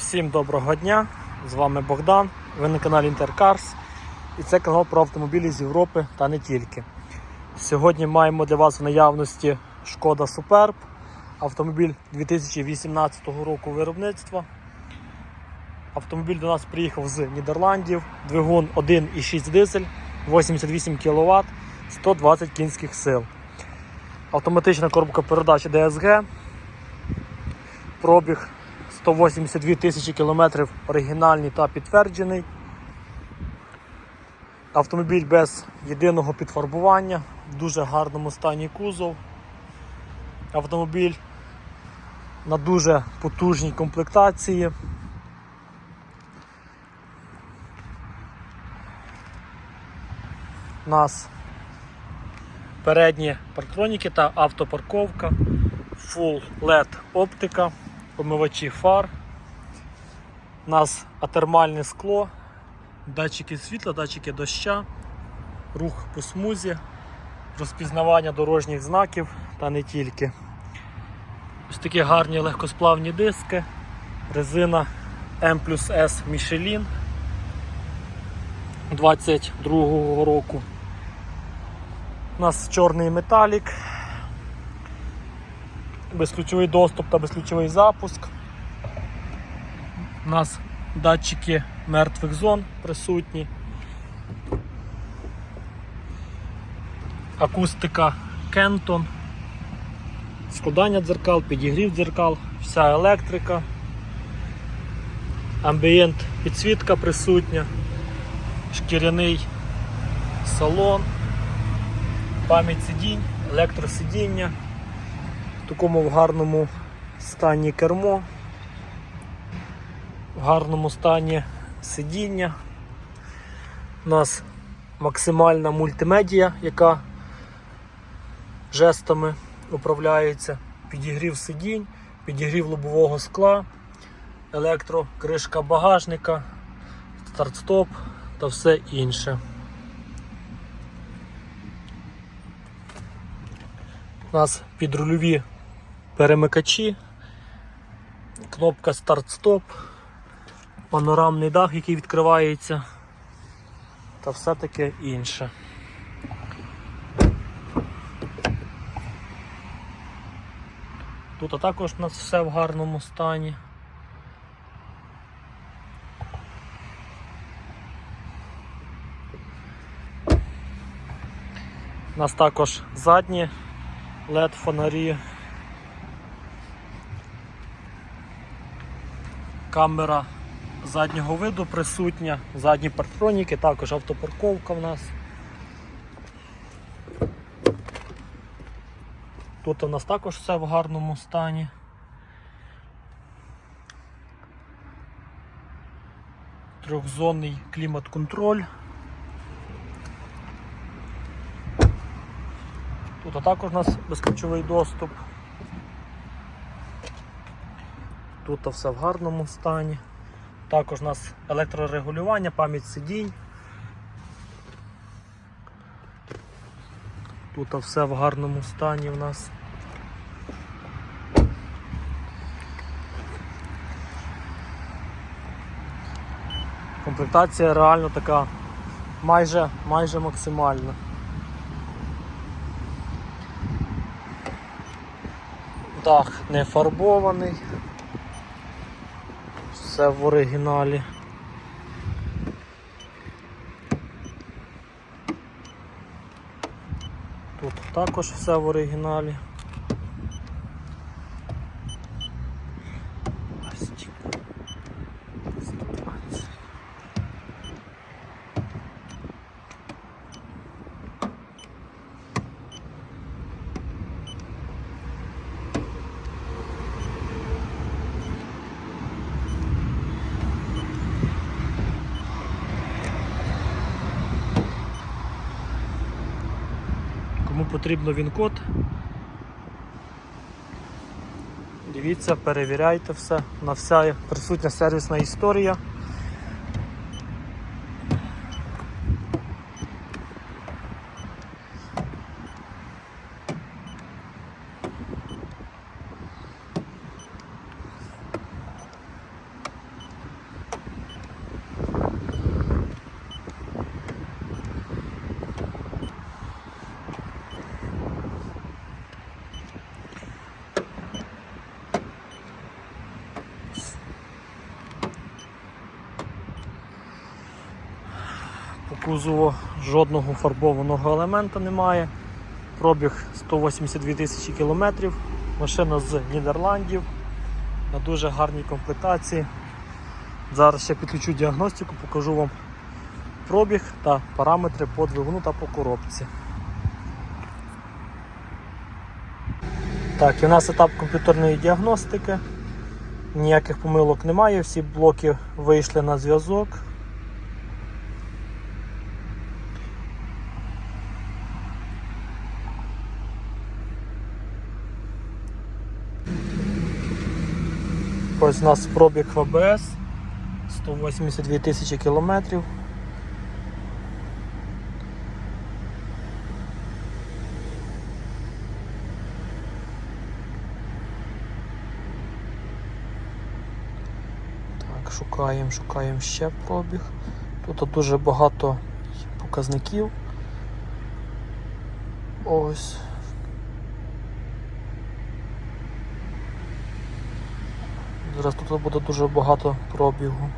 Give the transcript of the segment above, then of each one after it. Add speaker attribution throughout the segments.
Speaker 1: Всім доброго дня! З вами Богдан. Ви на каналі Інтеркарс. І це канал про автомобілі з Європи та не тільки. Сьогодні маємо для вас в наявності Шкода Superb. Автомобіль 2018 року виробництва. Автомобіль до нас приїхав з Нідерландів. Двигун 1,6 дизель, 88 кВт, 120 кінських сил. Автоматична коробка передач DSG. Пробіг 182 тисячі кілометрів оригінальний та підтверджений. Автомобіль без єдиного підфарбування, в дуже гарному стані кузов. Автомобіль на дуже потужній комплектації. У нас передні парктроніки та автопарковка, Full LED оптика, помивачі фар. У нас атермальне скло, датчики світла, датчики доща, рух по смузі, розпізнавання дорожніх знаків та не тільки. Ось такі гарні легкосплавні диски, резина M плюс S Michelin 22 року. У нас чорний металік, безключовий доступ та безключовий запуск. У нас датчики мертвих зон присутні. Акустика Кентон, складання дзеркал, підігрів дзеркал, вся електрика, амбієнт підсвітка присутня, шкіряний салон, пам'ять сидінь, електросидіння, в гарному стані кермо в гарному стані сидіння. У нас максимальна мультимедія, яка жестами управляється, підігрів сидінь, підігрів лобового скла, електрокришка багажника, старт-стоп та все інше. У нас підрульові перемикачі, кнопка старт-стоп панорамний дах, який відкривається, та все таке інше. Тут також у нас все в гарному стані. У нас також задні LED Камера заднього виду присутня, задні партроніки, також автопарковка в нас. Тут у нас також все в гарному стані. Трьохзонний клімат-контроль. Тут також у нас безключовий доступ. Тут все в гарному стані. Також у нас електрорегулювання, пам'ять сидінь. Тут все в гарному стані у нас. Комплектація реально така майже, майже максимальна. Дах не фарбований все в оригіналі. Тут також все в оригіналі. Потрібно він-код, дивіться, перевіряйте все, на вся присутня сервісна історія. Кузову жодного фарбованого елемента немає. Пробіг 182 тисячі кілометрів. Машина з Нідерландів на дуже гарній комплектації. Зараз ще підключу діагностику, покажу вам пробіг та параметри по двигуну та по коробці. Так, і у нас етап комп'ютерної діагностики. Ніяких помилок немає, всі блоки вийшли на зв'язок. Ось у нас пробіг АБС 182 тисячі кілометрів. Так, шукаємо, шукаємо ще пробіг. Тут дуже багато показників. Ось. Зараз тут буде дуже багато пробігу.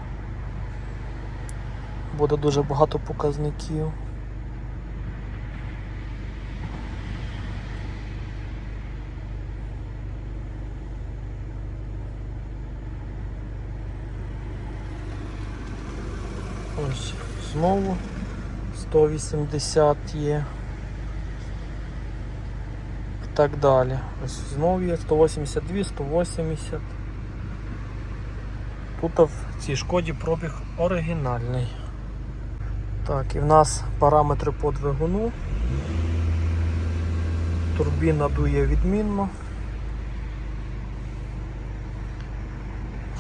Speaker 1: Буде дуже багато показників. Ось знову 180 є. І так далі. Ось знову є 182, 180. Тут в цій шкоді пробіг оригінальний. Так, і в нас параметри по двигуну. Турбіна дує відмінно.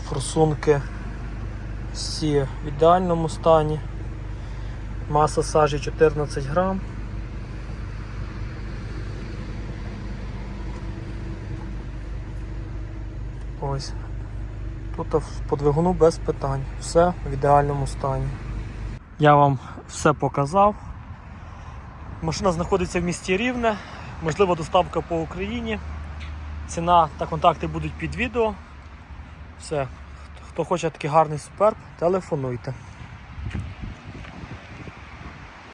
Speaker 1: Форсунки всі в ідеальному стані. Маса сажі 14 грам. Ось. Тут по двигуну без питань. Все в ідеальному стані. Я вам все показав. Машина знаходиться в місті Рівне, можливо, доставка по Україні. Ціна та контакти будуть під відео. Все. Хто хоче такий гарний суперб, телефонуйте.